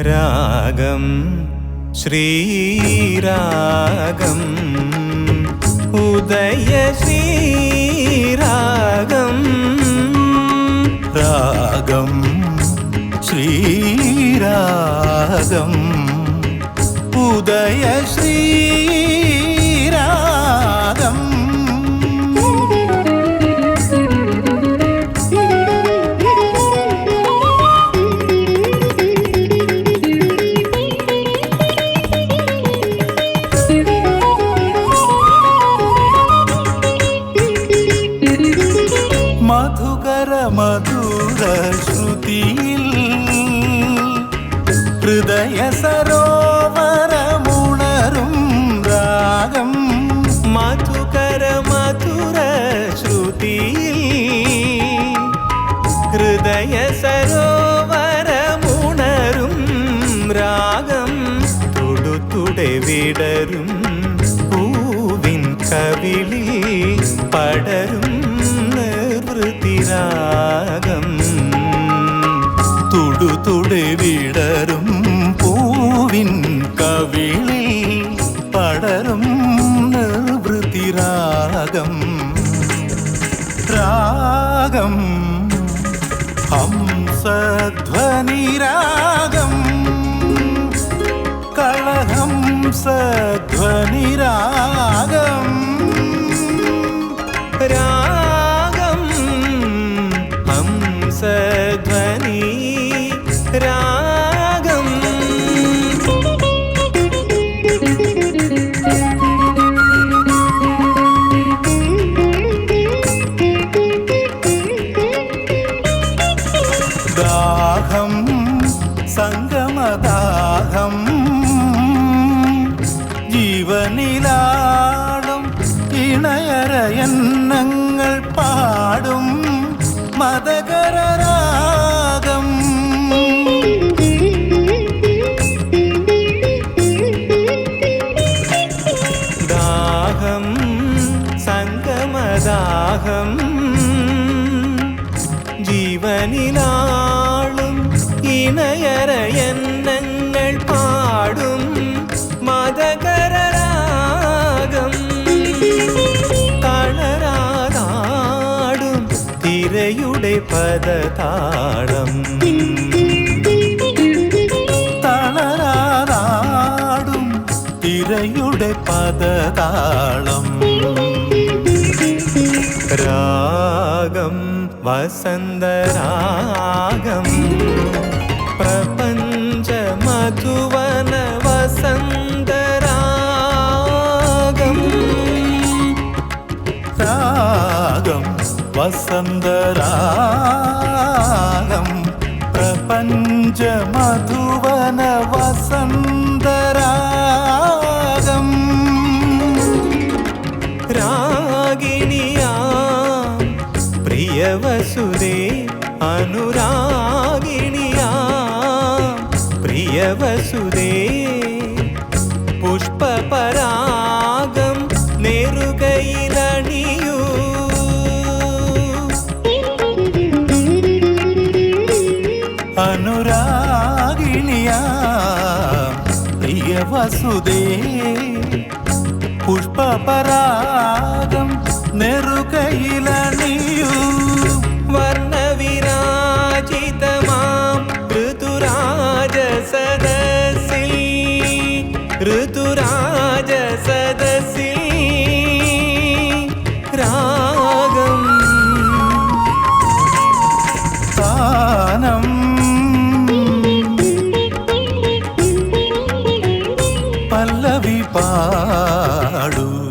രാഗം ശ്രീരാഗം ഉദയ ശ്രീരാഗം രാഗം ശ്രീരാഗം ഉദയ ശ്രീരാഗം പടരും നിർവൃത്തിരാഗം തുടുതുടെ വിടരും പൂവിൻ കവിളി പടരും നിർവൃത്തിരാഗം രാഗം ഹംസധ്വനിരാഗം. കളഹംസധ്വനിരാഗം ദാഹം സംഗമദാഹം. ജീവനിലാടും ഇണയരയന്നങ്ങൾ പാടും മതകരരാഗം. ദാഹം സംഗമദാഹം. ജീവനിലാളും ഇണയരയന്നങ്ങൾ പാടും മതകരരാഗം. തളരാതാടും തിരയുടെ പദതാളം. തളരാറാടും തിരയുടെ പദതാളം. രാഗം വസന്തരാഗം. ராகம் வசந்த ராகம் பிரபஞ்ச மதுவன வசந்த ராகம். ராகிணியா பிரியவசுரே அனுராகிணியா பிரியவசுரே புஷ்பபரா പുഷ്പപരാഗം നെറുകയിലണിയൂ. വർണവിരാജിതമാം ഋതുരാജ സദസ്സിൽ ഋതുരാജ സദസ്സിൽ രാഗം. താനം പല്ലവി പാടൂ.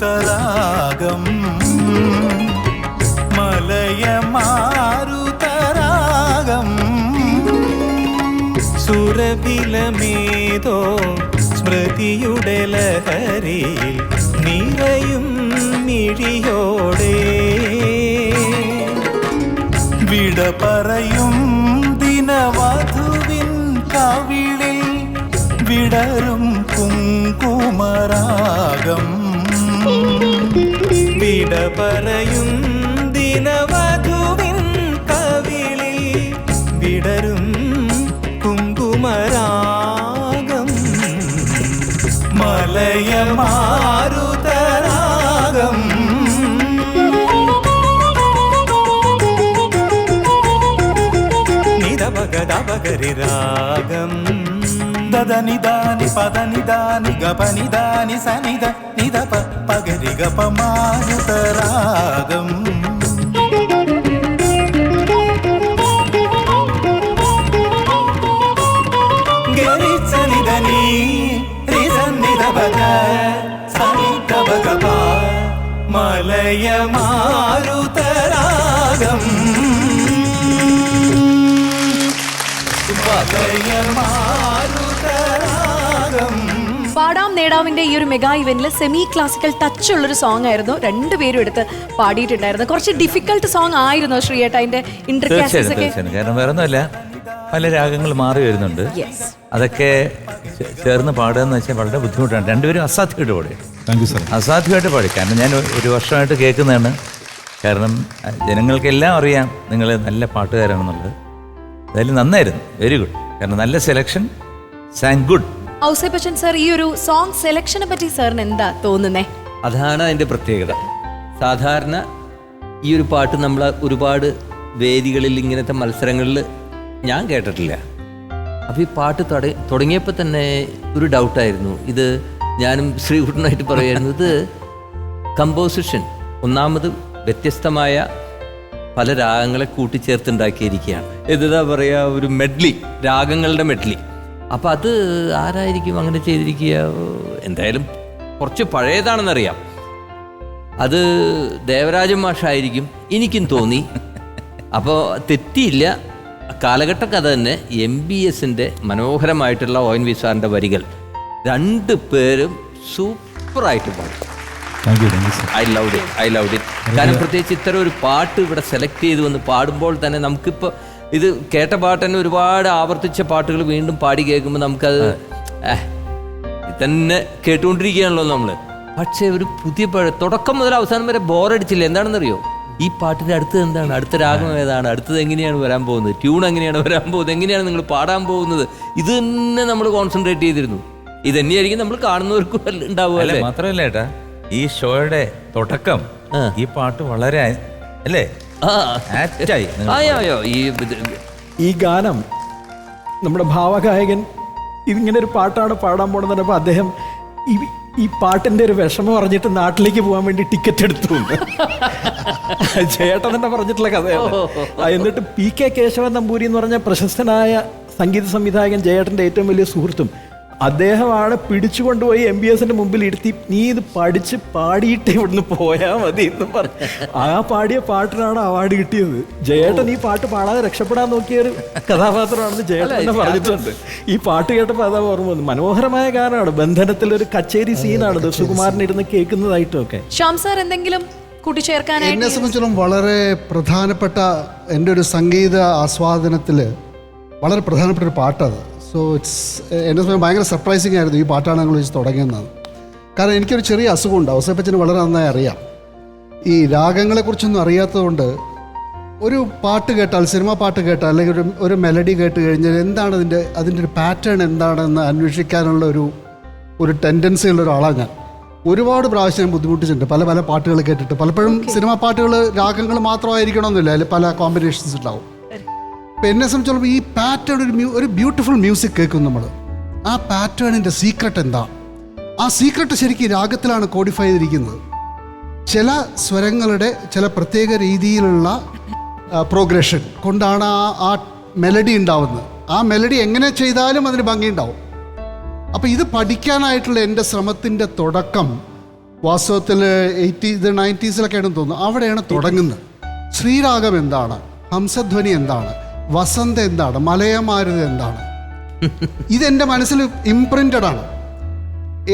മാരുതരാഗം മലയ മാരുതരാഗം സുരവിലമേതോ സ്മൃതിയുടെ ലഹരിയിൽ നിറയും മിഴിയോടെ. വിട പറയും ദിനവധുവിൻ കവിളിൽ വിടരും കുങ്കുമരാഗം. വിട പറയും ദിനവധുവിൻ കവിളിൽ വിടരും കുങ്കുമരാഗം. മലയമാരുതരാഗം. രാഗം పదని దాని పదని దాని గపని దాని సనిద నిదప పగరి గప మారుత రాగం. గరిచనిదని మలయ మారుత రాగం. మలయ మారు പാടാം നേടാവിന്റെ ഈ ഒരു മെഗാ ഇവന്റിൽ സെമി ക്ലാസിക്കൽ ടച്ച് ഉള്ളൊരു സോങ് ആയിരുന്നു. രണ്ടുപേരും എടുത്ത് പാടിയിട്ടുണ്ടായിരുന്നു. കുറച്ച് ഡിഫിക്കൽട്ട് സോങ് ആയിരുന്നു ശ്രീയേട്ട അതിന്റെ ഒക്കെ. കാരണം വേറെ ഒന്നുമല്ല പല രാഗങ്ങൾ മാറി വരുന്നുണ്ട്. അതൊക്കെ ചേർന്ന് പാടുക എന്ന് വെച്ചാൽ വളരെ ബുദ്ധിമുട്ടാണ്. രണ്ടുപേരും അസാധ്യമായിട്ട് പാടി. താങ്ക് യു സാർ അസാധ്യമായിട്ട് പാടി. കാരണം ഞാൻ ഒരു വർഷമായിട്ട് കേൾക്കുന്നതാണ്. കാരണം ജനങ്ങൾക്കെല്ലാം അറിയാം നിങ്ങൾ നല്ല പാട്ടുകാരാണെന്നുള്ളത്. എന്തായാലും നന്നായിരുന്നു. വെരി ഗുഡ് കാരണം നല്ല selection song good Ouseppachan sir ഈ ഒരു സോങ് സെലക്ഷനെ പറ്റി സാറിന് എന്താ തോന്നുന്നേ? അതാണ് അതിന്റെ പ്രത്യേകത. സാധാരണ ഈ ഒരു പാട്ട് നമ്മൾ ഒരുപാട് വേദികളിൽ ഇങ്ങനത്തെ മത്സരങ്ങളിൽ ഞാൻ കേട്ടിട്ടില്ല. അപ്പോൾ ഈ പാട്ട് തുട തന്നെ ഒരു ഡൗട്ടായിരുന്നു ഇത് ഞാനും ശ്രീകുട്ടനായിട്ട് പറയായിരുന്നു ഇത് കമ്പോസിഷൻ ഒന്നാമത് വ്യത്യസ്തമായ പല രാഗങ്ങളെ കൂട്ടിച്ചേർത്തുണ്ടാക്കിയിരിക്കുകയാണ് എന്താ പറയുക ഒരു മെഡ്ലി രാഗങ്ങളുടെ മെഡ്ലി അപ്പം അത് ആരായിരിക്കും അങ്ങനെ ചെയ്തിരിക്കുക? എന്തായാലും കുറച്ച് പഴയതാണെന്നറിയാം. അത് ദേവരാജൻ മാഷായിരിക്കും എനിക്കും തോന്നി. അപ്പോൾ തെറ്റിയില്ല. കാലഘട്ട കഥ തന്നെ എം ബി എസിന്റെ മനോഹരമായിട്ടുള്ള ഒ എൻ വി സാറിന്റെ വരികൾ രണ്ട് പേരും സൂപ്പറായിട്ട് പാടും. I love it I love it കാരണം പ്രത്യേകിച്ച് ഇത്തരം ഒരു പാട്ട് ഇവിടെ സെലക്ട് ചെയ്തു വന്ന് പാടുമ്പോൾ തന്നെ നമുക്കിപ്പോൾ ഇത് കേട്ട പാട്ട് തന്നെ ഒരുപാട് ആവർത്തിച്ച പാട്ടുകൾ വീണ്ടും പാടി കേൾക്കുമ്പോൾ നമുക്കത് തന്നെ കേട്ടുകൊണ്ടിരിക്കുകയാണല്ലോ നമ്മൾ പക്ഷേ ഒരു പുതിയ പാട്ട് തുടക്കം മുതൽ അവസാനം വരെ ബോറടിച്ചില്ല? എന്താണെന്നറിയോ? ഈ പാട്ടിന്റെ അടുത്തത് എന്താണ്? അടുത്ത രാഗം ഏതാണ്? അടുത്തത് എങ്ങനെയാണ് വരാൻ പോകുന്നത്? ട്യൂൺ എങ്ങനെയാണ് വരാൻ പോകുന്നത്? എങ്ങനെയാണ് നിങ്ങൾ പാടാൻ പോകുന്നത്? ഇത് തന്നെ നമ്മൾ കോൺസെൻട്രേറ്റ് ചെയ്തിരുന്നു. ഇത് തന്നെയായിരിക്കും നമ്മൾ കാണുന്നവർക്കും ഉണ്ടാവുക മാത്രമല്ല ഏട്ടാ ഈ ഷോയുടെ തുടക്കം ഈ പാട്ട് വളരെ അല്ലേ? ആ. ആപ്റ്റായി നിങ്ങൾ അയ്യോ ആയോ ഈ ഇത് ഈ ഗാനം നമ്മുടെ ഭാവഗായകൻ ഇതിങ്ങനെ ഒരു പാട്ടാണ് പാടാൻ പോണെന്ന് പറഞ്ഞപ്പോൾ അദ്ദേഹം ഈ ഈ പാട്ടിന്റെ ഒരു വിഷമം പറഞ്ഞിട്ട് നാട്ടിലേക്ക് പോകാൻ വേണ്ടി ടിക്കറ്റ് എടുത്തു. എന്ന്. ചേട്ടൻ തന്നെ പറഞ്ഞിട്ടുള്ള കഥയാണ്. ആ, എന്നിട്ട് പി കെ കേശവൻ നമ്പൂരി എന്ന് പറഞ്ഞ പ്രശസ്തനായ സംഗീത സംവിധായകൻ ജയേട്ടന്റെ ഏറ്റവും വലിയ സുഹൃത്തും അദ്ദേഹമാണ് പിടിച്ചു കൊണ്ടുപോയി എം ബി എസിന്റെ മുമ്പിൽ ഇരുത്തി നീ ഇത് പഠിച്ച് പാടിയിട്ട് ഇവിടുന്ന് പോയാൽ മതി എന്ന് പറഞ്ഞു. ആ പാടിയ പാട്ടിനാണ് അവാർഡ് കിട്ടിയത്. ജയേട്ടൻ ഈ പാട്ട് പാടാതെ രക്ഷപ്പെടാൻ നോക്കിയ ഒരു കഥാപാത്രമാണെന്ന് ജയേട്ടൻ എന്നെ പറഞ്ഞിട്ടുണ്ട്. ഈ പാട്ട് കേട്ടപ്പോൾ അതാ ഓർമ്മ വന്നു. മനോഹരമായ ഗാനമാണ്. ബന്ധനത്തിൽ ഒരു കച്ചേരി സീനാണ് ദശകുമാരൻ സുകുമാരൻ ഇരുന്ന് കേൾക്കുന്നതായിട്ടും ഒക്കെ. ശ്യാം സാർ എന്തെങ്കിലും എന്നെ കൂട്ടിച്ചേർക്കാനായിട്ട് സംബന്ധിച്ചിടത്തോളം വളരെ പ്രധാനപ്പെട്ട എന്റെ ഒരു സംഗീത ആസ്വാദനത്തിൽ വളരെ പ്രധാനപ്പെട്ട ഒരു പാട്ടത് സോ ഇറ്റ്സ് എന്നെ സമയം ഭയങ്കര സർപ്രൈസിങ് ആയിരുന്നു ഈ പാട്ടാണ് ഞങ്ങൾ വെച്ച് തുടങ്ങിയെന്നത് കാരണം എനിക്കൊരു ചെറിയ അസുഖമുണ്ട്. അവസരപ്പച്ചന് വളരെ നന്നായി അറിയാം. ഈ രാഗങ്ങളെക്കുറിച്ചൊന്നും അറിയാത്തതുകൊണ്ട് ഒരു പാട്ട് കേട്ടാൽ സിനിമ പാട്ട് കേട്ടാൽ അല്ലെങ്കിൽ ഒരു ഒരു മെലഡി കേട്ട് കഴിഞ്ഞാൽ എന്താണ് അതിന്റെ അതിന്റെ ഒരു പാറ്റേൺ എന്താണെന്ന് അന്വേഷിക്കാനുള്ള ഒരു ഒരു ടെൻഡൻസി ഉള്ള ഒരാളാണ് ഞാൻ. ഒരുപാട് പ്രാവശ്യം ഞാൻ ബുദ്ധിമുട്ടിച്ചിട്ടുണ്ട്. പല പല പാട്ടുകൾ കേട്ടിട്ട്. പലപ്പോഴും സിനിമ പാട്ടുകൾ രാഗങ്ങൾ മാത്രമായിരിക്കണമെന്നില്ല. അതിൽ പല കോമ്പിനേഷൻസ് ഉണ്ടാവും. അപ്പം എന്നെ സംബന്ധിച്ചോളം ഈ പാറ്റേൺ ഒരു ഒരു ബ്യൂട്ടിഫുൾ മ്യൂസിക് കേൾക്കും നമ്മൾ ആ പാറ്റേണിന്റെ സീക്രട്ട് എന്താ? ആ സീക്രട്ട് ശരിക്കും രാഗത്തിലാണ് കോഡിഫൈ ചെയ്തിരിക്കുന്നത്. ചില സ്വരങ്ങളുടെ ചില പ്രത്യേക രീതിയിലുള്ള പ്രോഗ്രഷൻ കൊണ്ടാണ് ആ ആ മെലഡി ഉണ്ടാവുന്നത്. ആ മെലഡി എങ്ങനെ ചെയ്താലും അതിന് ഭംഗിയുണ്ടാവും. അപ്പോൾ ഇത് പഠിക്കാനായിട്ടുള്ള എന്റെ ശ്രമത്തിന്റെ തുടക്കം വാസ്തവത്തിൽ എയ്റ്റി ഇത് നയന്റീസിലൊക്കെയാണെന്ന് തോന്നുന്നു. അവിടെയാണ് തുടങ്ങുന്നത്. ശ്രീരാഗം എന്താണ്? ഹംസധ്വനി എന്താണ്? വസന്ത എന്താണ്? മലയമാരുത് എന്താണ്? ഇതെന്റെ മനസ്സിൽ ഇംപ്രിന്റഡ് ആണ്.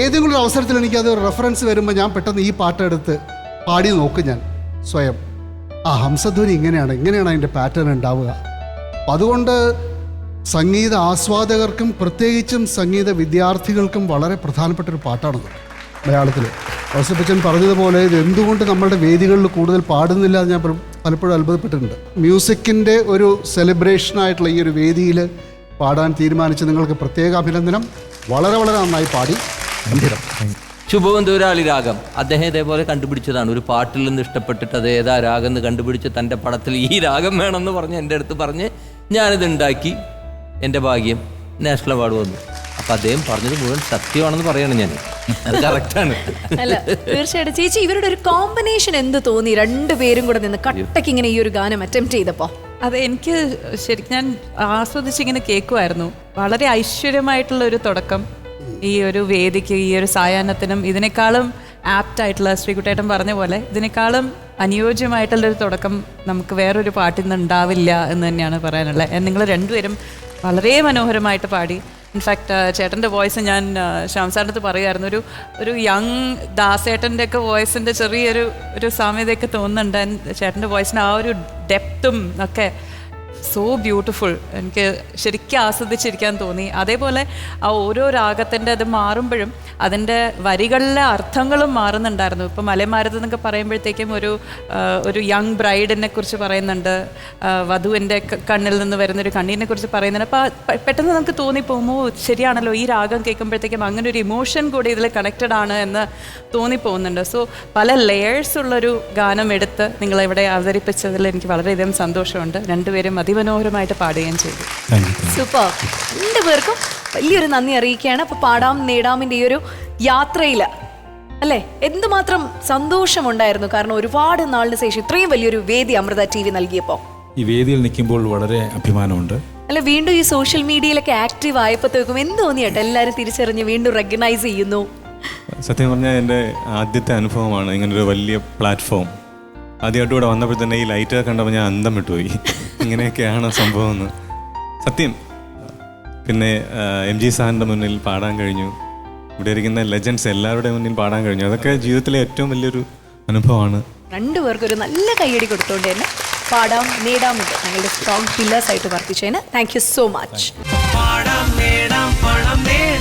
ഏതെങ്കിലും ഒരു അവസരത്തിൽ എനിക്കത് റെഫറൻസ് വരുമ്പോൾ ഞാൻ പെട്ടെന്ന് ഈ പാട്ടെടുത്ത് പാടി നോക്കും ഞാൻ സ്വയം. ആ ഹംസധ്വനി ഇങ്ങനെയാണ് ഇങ്ങനെയാണ് അതിന്റെ പാറ്റേൺ ഉണ്ടാവുക. അതുകൊണ്ട് സംഗീത ആസ്വാദകർക്കും പ്രത്യേകിച്ചും സംഗീത വിദ്യാർത്ഥികൾക്കും വളരെ പ്രധാനപ്പെട്ട ഒരു പാട്ടാണത് മലയാളത്തിൽ ഔസഫച്ചൻ പറഞ്ഞതുപോലെ ഇത് എന്തുകൊണ്ട് നമ്മളുടെ വേദികളിൽ കൂടുതൽ പാടുന്നില്ല എന്ന് ഞാൻ പലപ്പോഴും അത്ഭുതപ്പെട്ടിട്ടുണ്ട്. മ്യൂസിക്കിന്റെ ഒരു സെലിബ്രേഷനായിട്ടുള്ള ഈ ഒരു വേദിയിൽ പാടാൻ തീരുമാനിച്ച നിങ്ങൾക്ക് പ്രത്യേക അഭിനന്ദനം. വളരെ വളരെ നന്നായി പാടി. ശുഭബന്ധുരാളി രാഗം. അദ്ദേഹം ഇതേപോലെ കണ്ടുപിടിച്ചതാണ്. ഒരു പാട്ടിൽ നിന്ന് ഇഷ്ടപ്പെട്ടിട്ട് അത് ഏതാ രാഗം എന്ന് കണ്ടുപിടിച്ച് തന്റെ പടത്തിൽ ഈ രാഗം വേണമെന്ന് പറഞ്ഞ് എന്റെ അടുത്ത് പറഞ്ഞ് ഞാനിത് ഉണ്ടാക്കി എന്റെ ഭാഗ്യം നാഷണൽ അവാർഡ് വന്നു. അപ്പം അദ്ദേഹം പറഞ്ഞത് മുഴുവൻ സത്യമാണെന്ന് പറയാണ് ഞാൻ കറക്റ്റാണ് അല്ല തീർച്ചയായിട്ടും. ചേച്ചി ഇവരുടെ ഒരു കോമ്പിനേഷൻ എന്ത് തോന്നി? രണ്ടുപേരും കൂടെ നിന്ന് കട്ടയ്ക്ക് ഇങ്ങനെ ഈ ഒരു ഗാനം അറ്റംപ്റ്റ് ചെയ്തപ്പോ? അത് എനിക്ക് ശരിക്കും ഞാൻ ആസ്വദിച്ചിങ്ങനെ കേൾക്കുമായിരുന്നു വളരെ ഐശ്വര്യമായിട്ടുള്ള ഒരു തുടക്കം. ഈ ഒരു വേദിക്ക് ഈ ഒരു സായാഹ്നത്തിനും ഇതിനേക്കാളും ആപ്റ്റ് ആയിട്ടുള്ള ശ്രീകുട്ടേട്ടൻ പറഞ്ഞ പോലെ ഇതിനേക്കാളും അനുയോജ്യമായിട്ടുള്ളൊരു തുടക്കം നമുക്ക് വേറൊരു പാട്ടിൽ നിന്ന് ഉണ്ടാവില്ല എന്ന് തന്നെയാണ് പറയാനുള്ളത്. നിങ്ങൾ രണ്ടുപേരും വളരെ മനോഹരമായിട്ട് പാടി. ഇൻഫാക്ട് ചേട്ടന്റെ വോയിസ് ഞാൻ ശ്യാംസാറിന്റെ അടുത്ത് പറയുമായിരുന്നു ഒരു ഒരു യങ് ദാസേട്ടന്റെ ഒക്കെ വോയിസിന്റെ ചെറിയൊരു ഒരു സാമ്യതയൊക്കെ തോന്നുന്നുണ്ട്. ചേട്ടന്റെ വോയിസിന് ആ ഒരു ഡെപ്തും ഒക്കെ സോ ബ്യൂട്ടിഫുൾ എനിക്ക് ശരിക്കും ആസ്വദിച്ചിരിക്കാൻ തോന്നി. അതേപോലെ ആ ഓരോ രാഗത്തിന്റെ അത് മാറുമ്പോഴും അതിന്റെ വരികളിലെ അർത്ഥങ്ങളും മാറുന്നുണ്ടായിരുന്നു. ഇപ്പം മലയമാരത് എന്നൊക്കെ പറയുമ്പോഴത്തേക്കും ഒരു ഒരു യങ് ബ്രൈഡിനെ കുറിച്ച് പറയുന്നുണ്ട്. വധുവിന്റെ കണ്ണിൽ നിന്ന് വരുന്നൊരു കണ്ണീരിനെ കുറിച്ച് പറയുന്നുണ്ട്. അപ്പോൾ പെട്ടെന്ന് നമുക്ക് തോന്നിപ്പോകുമോ ശരിയാണല്ലോ. ഈ രാഗം കേൾക്കുമ്പോഴത്തേക്കും അങ്ങനെ ഒരു ഇമോഷൻ കൂടി ഇതിൽ കണക്റ്റഡ് ആണ് എന്ന് തോന്നിപ്പോകുന്നുണ്ട്. സോ പല ലെയേഴ്സ് ഉള്ളൊരു ഗാനം എടുത്ത് നിങ്ങളിവിടെ അവതരിപ്പിച്ചതിൽ എനിക്ക് വളരെയധികം സന്തോഷമുണ്ട്. രണ്ടുപേരും അതിമനോഹരമായിട്ട് പാടുകയും ചെയ്തു. സൂപ്പർ രണ്ടുപേർക്കും വലിയൊരു നന്ദി അറിയിക്കുകയാണ്. അപ്പൊ പാടാം നേടാമിന്റെ ഈ ഒരു യാത്രയിൽ അല്ലേ? എന്തുമാത്രം സന്തോഷമുണ്ടായിരുന്നു. കാരണം ഒരുപാട് നാളിന് ശേഷം ഇത്രയും വലിയൊരു വേദി അമൃത ടി വി നൽകിയപ്പോൾ ഈ വേദിയിൽ നിൽക്കുമ്പോൾ വളരെ അഭിമാനമുണ്ട്. അല്ല വീണ്ടും ഈ സോഷ്യൽ മീഡിയയിലൊക്കെ ആക്റ്റീവ് ആയപ്പോഴത്തേക്കും എന്ത് തോന്നിയാട്ടെ എല്ലാവരും തിരിച്ചറിഞ്ഞ് വീണ്ടും റെക്കഗ്നൈസ് ചെയ്യുന്നു. സത്യം പറഞ്ഞാൽ എന്റെ ആദ്യത്തെ അനുഭവമാണ് ഇങ്ങനൊരു വലിയ പ്ലാറ്റ്ഫോം ആദ്യമായിട്ട് ഇവിടെ വന്നപ്പോൾ തന്നെ ഈ ലൈറ്റൊക്കെ കണ്ടപ്പോൾ ഞാൻ അന്തം വിട്ടുപോയി. ഇങ്ങനെയൊക്കെയാണ് സംഭവം എന്ന് സത്യം. പിന്നെ എം ജി സാറിന്റെ മുന്നിൽ പാടാൻ കഴിഞ്ഞു. ഇവിടെ ഇരിക്കുന്ന ലെജൻസ് എല്ലാവരുടെ മുന്നിൽ പാടാൻ കഴിഞ്ഞു. അതൊക്കെ ജീവിതത്തിലെ ഏറ്റവും വലിയൊരു അനുഭവമാണ്. രണ്ടുപേർക്കും ഒരു നല്ല കൈയടി കൊടുത്തുകൊണ്ട് തന്നെ പാടാം നേടാമുണ്ട് ഞങ്ങളുടെ സ്ട്രോങ് പില്ലേഴ്സ് ആയിട്ട് വർത്തിച്ചതിന് താങ്ക് യു സോ മച്ച് പാടാം നേടാം പണം നേടാം.